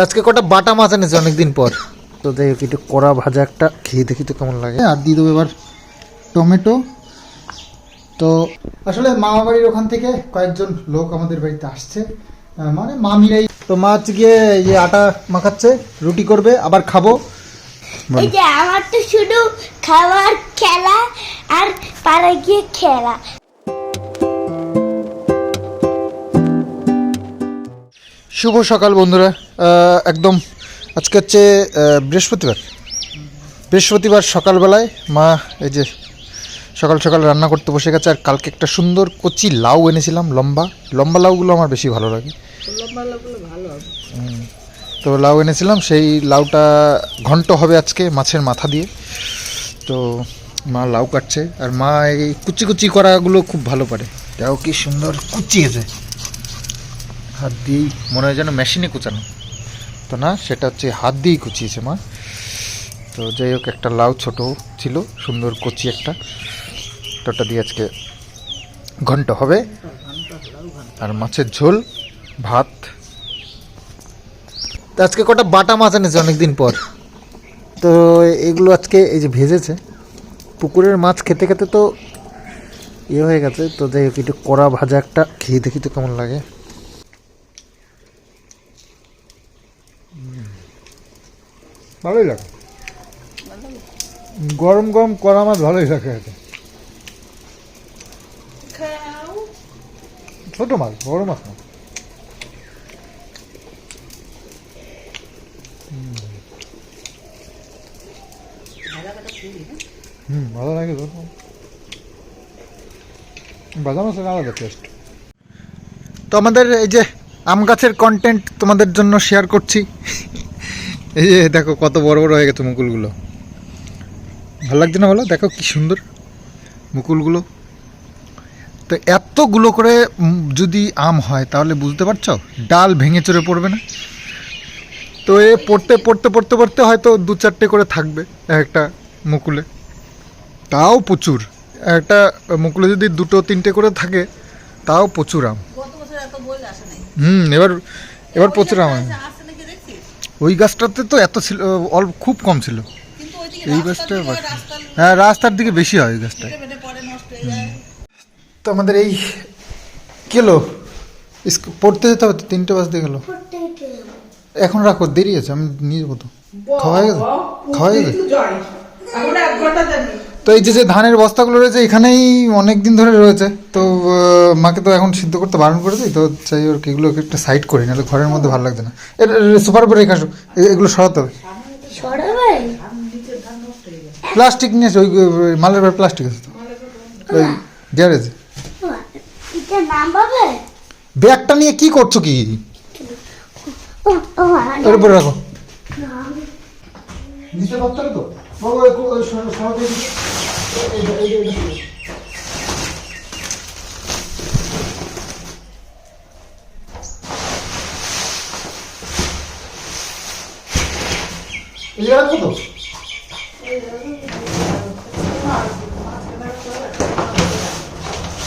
আজকে কটা বাটা মাছ এনেছে অনেকদিন পর। তো যাই হোক একটু কড়া ভাজা একটা খেয়ে দেখি তো কেমন লাগে। আর দিয়ে দেবো এবার টমেটো। তো আসলে মামা বাড়ির ওখান থেকে কয়েকজন লোক আমাদের বাড়িতে আসছে। মানে মামিরাই তো মাছ গিয়ে এই যে আটা মাখাচ্ছে রুটি করবে আবার খাব। এই যে আমার তো শুধু খাওয়ার খেলা আর পাড়ায় গিয়ে খেলা। শুভ সকাল বন্ধুরা। একদম আজকে হচ্ছে বৃহস্পতিবার। বৃহস্পতিবার সকালবেলায় মা এই যে সকাল সকাল রান্না করতে বসে গেছে আর কালকে একটা সুন্দর কচি লাউ এনেছিলাম লম্বা। লম্বা লাউগুলো আমার বেশি ভালো লাগে। তো লাউ এনেছিলাম সেই লাউটা ঘন্ট হবে আজকে মাছের মাথা দিয়ে। তো মা লাউ কাটছে আর মা এই কুচি কুচি করাগুলো খুব ভালো পারে। তাও কি সুন্দর কুচিয়েছে। হাত দিয়েই মনে হয় যেন মেশিনে কুচানো। তো না, সেটা হচ্ছে হাত দিয়েই কুচিয়েছে মা। তো যাই হোক, একটা লাউ ছোট ছিল, সুন্দর কচি একটা। তো ওটা দিয়ে আজকে ঘন্ট হবে। আর মাছের ঝোল, ভাত। তো আজকে কটা বাটা মাছ এনেছে অনেকদিন পর। তো এগুলো আজকে এই যে ভেজেছে, পুকুরের মাছ খেতে খেতে তো ইয়ে হয়ে গেছে। তো যাই হোক, একটু কড়া ভাজা একটা, খেয়ে দেখি তো কেমন লাগে। ভালোই লাগে। গরম গরম কড়া মাছ ভালোই লাগে খেতে। ছোট মাছ বড় মাছ না। হুম ভালো লাগে আলাদা টেস্ট তো আমাদের এই যে আম গাছের কন্টেন্ট তোমাদের জন্য শেয়ার করছি। এই যে দেখো কত বড় বড় হয়ে গেছে মুকুলগুলো। ভালো লাগছে না বলো? দেখো কি সুন্দর মুকুলগুলো। তো এতগুলো করে যদি আম হয় তাহলে বুঝতে পারছ? ডাল ভেঙে চড়ে পড়বে না। তো এ পড়তে পড়তে পড়তে পড়তে হয়তো দু চারটে করে থাকবে এক একটা মুকুলে। তাও প্রচুর। একটা মুকুলে যদি দুটো তিনটে করে থাকে তাও প্রচুর আম। হুম এবার এবার প্রচুর আম। ওই গাছটাতে তো এত ছিল অল্প খুব কম ছিল। এই গাছটা হ্যাঁ রাস্তার দিকে বেশি হয় ওই গাছটা তো আমাদের এই কেলো ইস- পড়তে যেতে হবে তো তিনটে বাজতে গেল। এখন রাখো দেরি আছে আমি নিয়ে যাব তো। খাওয়া হয়ে গেছে? খাওয়া হয়ে গেছে? তো এই যে যে ধানের বস্তাগুলো রয়েছে এখানেই অনেক দিন ধরে রয়েছে। তো মাকে তো এখন সিদ্ধ করতে বারণ করেছি তো চাই ওর এগুলোকে একটা সাইড করি নাহলে ঘরের মধ্যে ভালো লাগছে না। এটা সুপার উপরে রেখে আসো এ- এগুলো সরাতে হবে। প্লাস্টিক নিয়ে ওই ওই মালের ব্যাপারে প্লাস্টিক আছে তো। ওই গ্যারেজ ব্যাগটা নিয়ে কি করছ কি? ও ও এর উপরে রাখো। নিচে তো? বাবু একটু ওই সরা- সরাতে দিকে। এই- এই- এই- এই- এই- এই জায়গা রাখব তো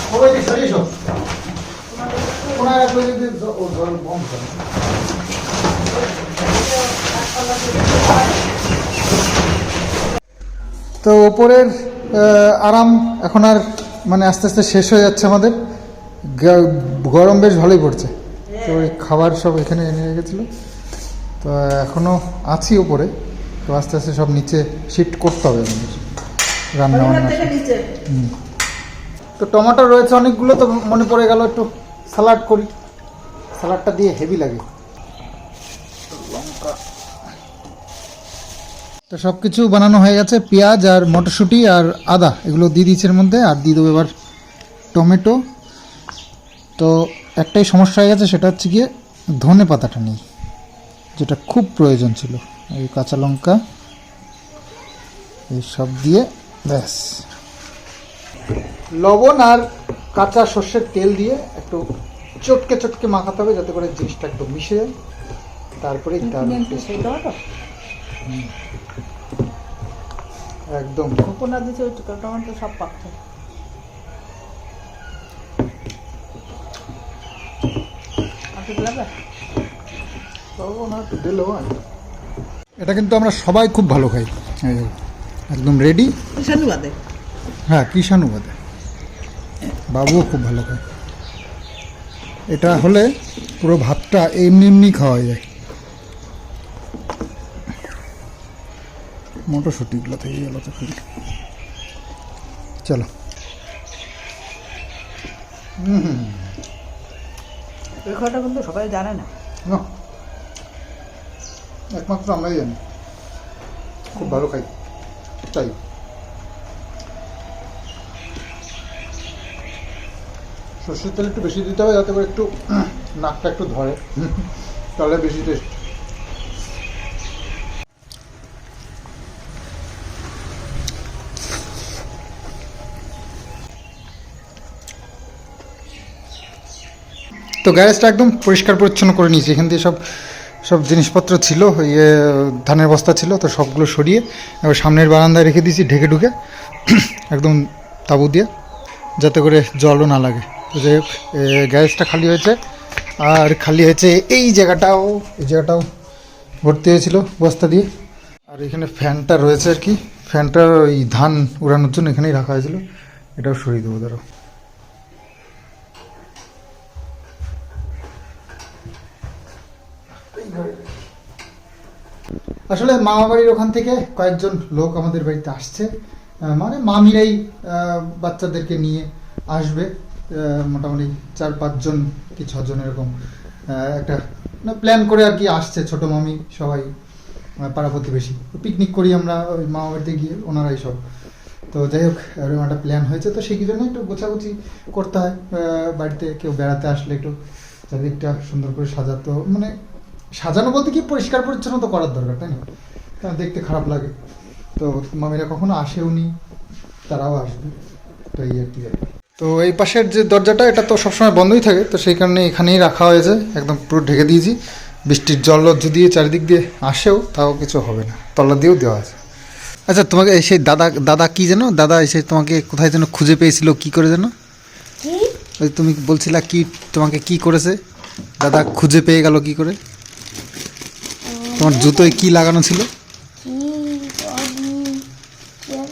সবাই দিকে সরিয়ে এসো কোনায় রাখলে যদি তো ওপরের আরাম এখন আর মানে আস্তে আস্তে শেষ হয়ে যাচ্ছে আমাদের। গরম বেশ ভালোই পড়ছে। তো ওই খাবার সব এখানে এনে রেখেছিল। তো এখনও আছি ওপরে। তো আস্তে আস্তে সব নিচে শিফট করতে হবে আমাদের। রান্না বান্না তো টমেটো রয়েছে অনেকগুলো তো মনে পড়ে গেল একটু স্যালাড করি। স্যালাডটা দিয়ে হেভি লাগে। তো সব কিছু বানানো হয়ে গেছে পেঁয়াজ আর মটরশুঁটি আর আদা এগুলো দিয়ে দিয়েছে এর মধ্যে আর দিয়ে দেবো এবার টমেটো। তো একটাই সমস্যা হয়ে গেছে সেটা হচ্ছে গিয়ে ধনে পাতাটা নেই যেটা খুব প্রয়োজন ছিল এই কাঁচা লঙ্কা সব দিয়ে ব্যাস। লবণ আর কাঁচা সর্ষের তেল দিয়ে একটু চটকে চটকে মাখাতে হবে যাতে করে জিনিসটা একটু মিশে যায়। তারপরে taste। একদম। কোনা দিছে ওই টমেটো সব পাকছে। এটা কিন্তু আমরা সবাই খুব ভালো খাই। এই একদম রেডি শনিবাদে হ্যাঁ কৃষাণুবাদে। বাবুও খুব ভালো খায়। এটা হলে পুরো ভাতটা এমনি এমনি খাওয়া যায়। মটরশুটিগুলো থেকে গেল তো খালি। চলো। ওই খাওয়াটা কিন্তু সবাই জানে না। না। একমাত্র আমরাই জানি। খুব ভালো খাই। তাই। সর্ষের তেল একটু বেশি দিতে হবে যাতে করে একটু নাকটা একটু ধরে। তাহলে বেশি টেস্ট তো গ্যারেজটা একদম পরিষ্কার পরিচ্ছন্ন করে নিয়েছি। এখান থেকে সব সব জিনিসপত্র ছিল ইয়ে ধানের বস্তা ছিল, তো সবগুলো সরিয়ে এবার সামনের বারান্দায় রেখে দিয়েছি ঢেকে ঢুকে। একদম তাবু দিয়ে, যাতে করে জলও না লাগে। হোক গ্যারেজটা খালি হয়েছে। আর খালি হয়েছে এই জায়গাটাও এই জায়গাটাও ভর্তি হয়েছিল বস্তা দিয়ে। আর এখানে ফ্যানটা রয়েছে আর কি। ফ্যানটা ওই ধান উড়ানোর জন্য এখানেই রাখা হয়েছিল। এটাও সরিয়ে দেবো, ধরো। আসলে মামা বাড়ির ওখান থেকে কয়েকজন লোক আমাদের বাড়িতে আসছে। মানে মামিরাই বাচ্চাদেরকে নিয়ে আসবে। মোটামুটি চার, পাঁচজন কি ছজন এরকম। একটা প্ল্যান করে আর কি আসছে ছোট মামি সবাই পাড়া প্রতিবেশী। পিকনিক করি আমরা ওই মামা বাড়িতে গিয়ে, ওনারাই সব। তো যাই হোক, এরকম একটা প্ল্যান হয়েছে। তো সেই জন্য একটু গোছাগুছি করতে হয়। বাড়িতে কেউ বেড়াতে আসলে একটু চারিদিকটা সুন্দর করে সাজাতো। মানে সাজানো বলতে কি পরিষ্কার পরিচ্ছন্ন তো করার দরকার তাই না? কারণ দেখতে খারাপ লাগে। তো মামিরা কখনো আসেও নি তারাও আসবে। তো এই আর কি তো এই পাশের যে দরজাটা এটা তো সবসময় বন্ধই থাকে। তো সেই কারণে এখানেই রাখা হয়েছে। একদম পুরো ঢেকে দিয়েছি। বৃষ্টির জল যদি চারিদিক দিয়ে আসেও তাও কিছু হবে না। তলা দিয়েও দেওয়া আছে। আচ্ছা তোমাকে এই সেই দাদা দাদা কি যেন? দাদা এসে তোমাকে কোথায় যেন খুঁজে পেয়েছিল কি করে যেন? তুমি বলছিলা কি তোমাকে কি করেছে? দাদা খুঁজে পেয়ে গেল কি করে? তোমার জুতোয় কি লাগানো ছিল?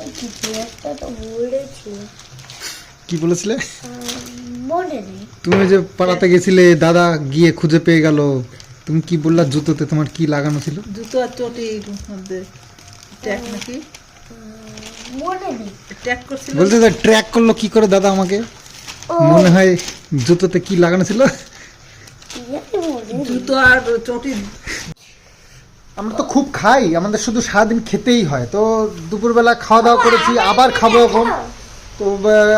কি বলেছিল? কি বলেছিলে তুমি যে পাড়াতে গেছিলে দাদা গিয়ে খুঁজে পেয়ে গেল। তুমি কি বললা জুতোতে তোমার কি লাগানো ছিল? জুতো আর চটির মধ্যে। ট্যাগ নাকি? মনে নেই ট্যাগ করছিল। বলতে যে ট্র্যাক করল কি করে দাদা আমাকে? মনে হয় জুতোতে কি লাগানো ছিল। জুতো আর চটির আমরা তো খুব খাই আমাদের শুধু সারাদিন খেতেই হয়। তো দুপুরবেলা খাওয়া দাওয়া করেছি আবার খাব এখন। তো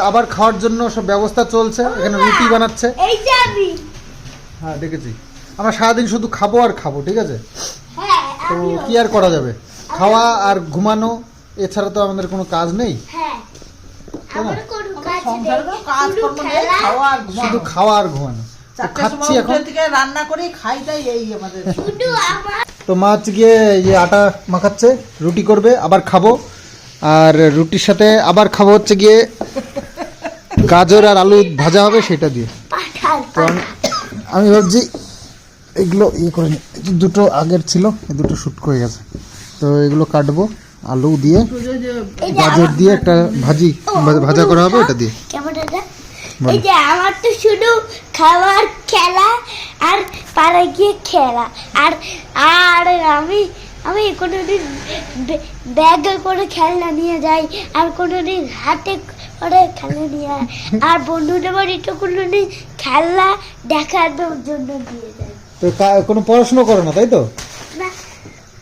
আবার খাওয়ার জন্য সব ব্যবস্থা চলছে এখানে রুটি বানাচ্ছে। এই যে আমি। হ্যাঁ দেখেছি। আমরা সারাদিন শুধু খাব আর খাব ঠিক আছে? হ্যাঁ তো। কি আর করা যাবে? খাওয়া আর ঘুমানো এছাড়া তো আমাদের কোনো কাজ নেই। হ্যাঁ। শুধু খাওয়া আর ঘুমানো। খাচ্ছি এখন? থেকে রান্না করি খাইটাই এই আমাদের তো মা হচ্ছে গিয়ে যে আটা মাখাচ্ছে রুটি করবে আবার খাব। আর রুটির সাথে আবার খাব হচ্ছে গিয়ে গাজর আর আলু ভাজা হবে সেটা দিয়ে। তো আমি ভাবছি এগুলো ইয়ে করে নি। দুটো আগের ছিল দুটো শুট করে গেছে। তো এগুলো কাটবো আলু দিয়ে গাজর দিয়ে একটা ভাজি ভাজা করা হবে এটা দিয়ে। এই যে আমার তো শুধু খাবার খেলা আর পাড়ে গিয়ে খেলা। আর আর আমি আমি কোনোদিন ব্যাগে করে খেলনা নিয়ে যাই আর কোনোদিন হাতে করে খেলনা নিয়ে। আর বন্ধুদের বাড়িতে কোনোদিন খেলনা দেখার জন্য দিয়ে তো কোনো পড়াশুনো করো না তাই তো?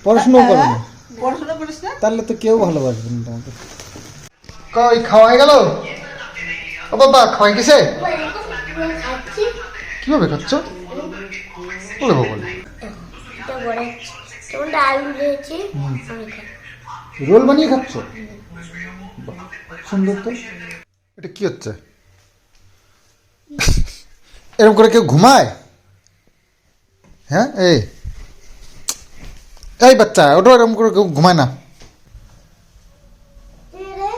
পড়াশুনো করো না? পড়াশোনা করিস না? তাহলে তো কেউ ভালোবাসবে না তোমাকে। কই খাওয়া হয়ে গেল? ও বাবা খাওয়াই গেছে? কীভাবে খাচ্ছ? বলে বলে। রোল বানিয়ে খাচ্ছ? সুন্দর তো। এটা কি হচ্ছে? এরকম করে কেউ ঘুমায়? হ্যাঁ এই। এই বাচ্চা ওটা এরকম করে কেউ ঘুমায় না কে রে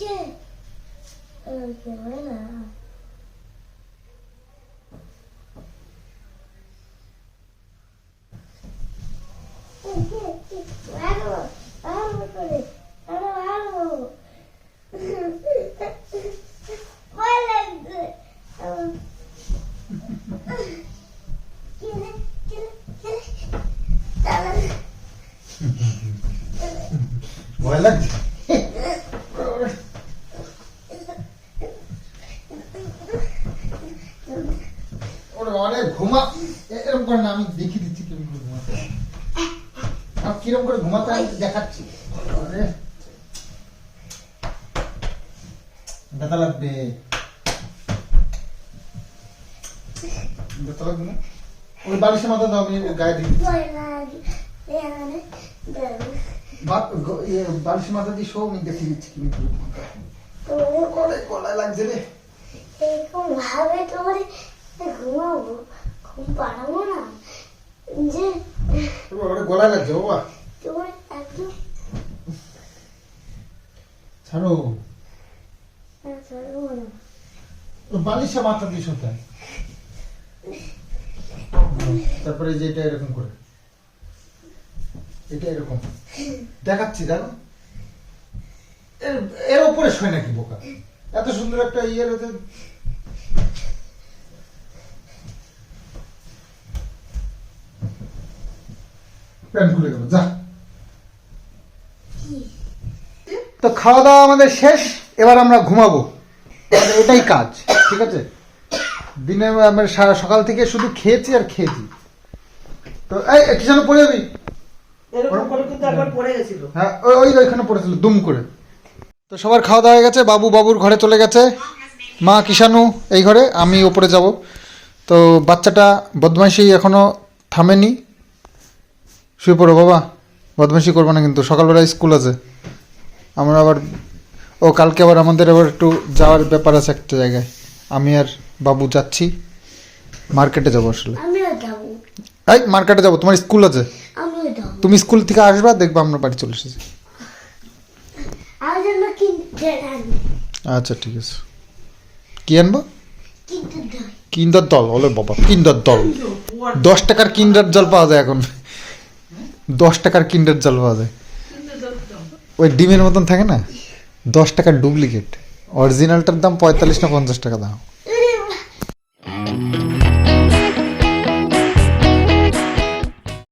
কে ও, কে বলে না ভয় লাগছে অনেক ঘুমা এরকম করে না আমি দেখিয়ে দিচ্ছি কীরকম করে ঘুমাতে। কীরকম করে ঘুমাতে হয় দেখাচ্ছি। ব্যথা লাগবে। ব্যথা লাগবে না? ওই বালিশের মাথা দাও আমি গায়ে দিই মাথা দিয়ে শো আমি দেখিয়ে দিচ্ছি কীরকম করে ঘুমাতে। গলায় লাগছে রে। এরকম ভাবে তোমার ঘুমাবো ঘুম পাড়াবো না। যে ওরে লাগছে বাবা। তোমার একদম ছাড়ো। ছাড়বো না। ও বালিশে মাথা দিয়ে শোতে তারপরে যে এটা এরকম করে। এটা এরকম। দেখাচ্ছি দেখো এর এর উপরে শোয় নাকি বোকা? এত সুন্দর একটা ইয়ের প্যান্ট খুলে গেল যা। তো খাওয়া দাওয়া আমাদের শেষ এবার আমরা ঘুমাবো। এটাই কাজ ঠিক আছে? দিনে আমরা সারা সকাল থেকে শুধু খেয়েছি আর খেয়েছি। তো এই কি যেন পড়ে যাবি। হ্যাঁ। ওই ওই ওইখানে পড়েছিল দুম করে। তো সবার খাওয়া দাওয়া হয়ে গেছে বাবু বাবুর ঘরে চলে গেছে। মা কিষানু এই ঘরে আমি ওপরে যাব। তো বাচ্চাটা বদমাইশি এখনও থামেনি। শুয়ে পড়ো বাবা বদমাইশি করব না কিন্তু। সকালবেলা স্কুল আছে। আমরা আবার ও কালকে আবার আমাদের আবার একটু যাওয়ার ব্যাপার আছে একটা জায়গায়। আমি আর বাবু যাচ্ছি মার্কেটে যাব আসলে। এই মার্কেটে যাব তোমার স্কুল আছে? তুমি স্কুল থেকে আসবা দেখবা আমরা বাড়ি চলে এসেছি। আচ্ছা ঠিক আছে। কি আনব? কিন্দার দল ওলে বাবা কিন্দার দল। দশ টাকার কিন্ডার জল পাওয়া যায় এখন। দশ টাকার কিন্ডার জল পাওয়া যায় ওই ডিমের মতন থাকে না? দশ টাকার ডুপ্লিকেট অরিজিনালটার দাম পঁয়তাল্লিশ না পঞ্চাশ টাকা দাম।